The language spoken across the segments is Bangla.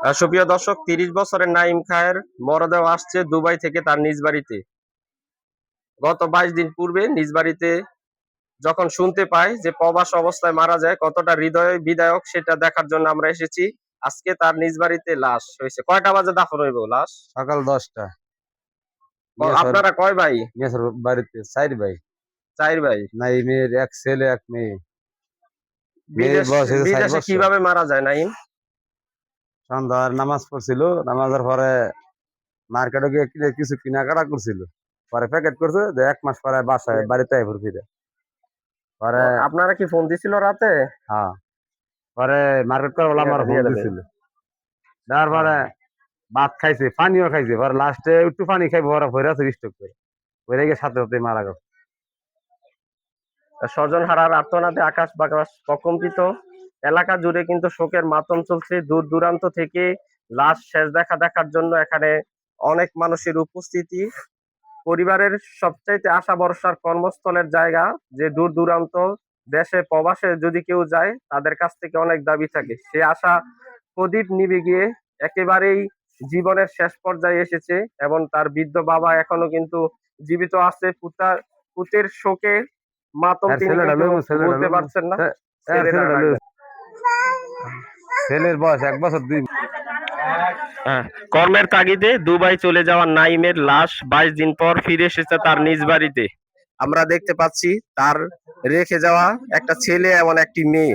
সুপ্রিয় দর্শক তিরিশ বছরের নাইম খায়ের মরদেহ আসছে দুবাই থেকে তার নিজ বাড়িতে। গত বাইশ দিন পূর্বে নিজ বাড়িতে যখন শুনতে পাই যে প্রবাস অবস্থায় মারা যায় কতটা হৃদয় বিদায়ক সেটা দেখার জন্য আমরা এসেছি। আজকে তার নিজ বাড়িতে লাশ হয়েছে। কয়টা বাজে দাফন হইব লাশ? সকাল দশটা। আপনারা কয় ভাই? বাড়িতে চার ভাই। চার ভাই? নাই মেয়ের এক ছেলে এক মেয়ে। বিদেশে কীভাবে মারা যায় নাইম সন্ধ্যার নামাজ পড়ছিল নামাজের পরে মার্কেটে গিয়ে কিছু কেনাকাটা করছিল। পরে প্যাকেট করছে যে এক মাস পরে বাসায় বাড়িতে আইপুর ফিরে। পরে আপনারা কি ফোন দিছিল রাতে? হ্যাঁ। পরে মার্কেট করে বলে আমার ফোন। দিছিল। দেওয়ার পরে ভাত খাইছে পানিও খাইছে। পরে লাস্টে একটু পানি খাইবে ওরা ভরে আছে স্টক করে। ভরে গিয়ে সাথে সাথে মারা গেছে স্বজন হারার আর্তনাদে আকাশ বাতাস প্রকম্পিত এলাকা জুড়ে কিন্তু শোকের মাতম চলছে। দূর দূরান্ত থেকে লাশ শেষ দেখা দেখার জন্য এখানে অনেক মানুষের উপস্থিতি। পরিবারের সবচাইতে আশা ভরসার কর্মস্থলের জায়গা যে দূর দূরান্ত দেশে প্রবাসে যদি কেউ যায় তাদের কাছ থেকে অনেক দাবি থাকে। সে আশা প্রদীপ নিবে গিয়ে একেবারেই জীবনের শেষ পর্যায়ে এসেছে এবং তার বৃদ্ধ বাবা এখনও কিন্তু জীবিত আছে। পুতার পুতের শোকে মাতম আর তিনি বলতে পারছেন না। ছেলের বয়স এক বছর দুই হ্যাঁ, কর্মের তাগিদে দুবাই চলে যাওয়া নাইমের লাশ বাইশ দিন পর ফিরে এসেছে তার নিজ বাড়িতে। আমরা দেখতে পাচ্ছি তার রেখে যাওয়া একটা ছেলে এবং একটি মেয়ে।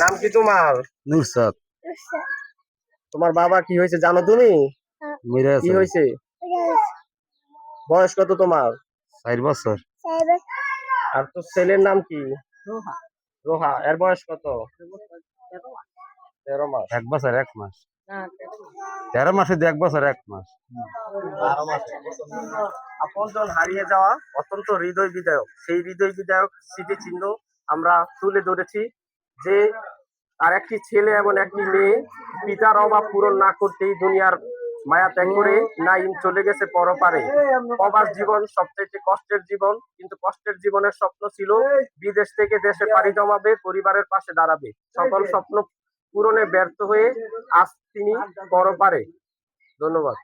নাম কি তোমার? নুরসাদ তোমার বাবা কি হয়েছে জানো তুমি? কি হয়েছে? বয়স কত তোমার? চার বছর। আর তোর ছেলের নাম কি? রোহা এর বয়স কত? তেরো মাস। এক বছর এক মাস। তেরো মাসে। এক বছর এক মাস। আপনজন হারিয়ে যাওয়া অত্যন্ত হৃদয় বিধায়ক সেই হৃদয় বিধায়ক স্মৃতি চিহ্ন আমরা তুলে ধরেছি যে আর একটি ছেলে এবং একটি মেয়ে পিতার অভাব পূরণ না করতেই দুনিয়ার মায়া ত্যাগ করে নাইম চলে গেছে পরপারে। প্রবাস জীবন সবচেয়ে কষ্টের জীবন, কিন্তু কষ্টের জীবনের স্বপ্ন ছিল বিদেশ থেকে দেশে পাড়ি জমাবে, পরিবারের পাশে দাঁড়াবে। সকল স্বপ্ন পূরণে ব্যর্থ হয়ে আজ তিনি পরপারে। ধন্যবাদ।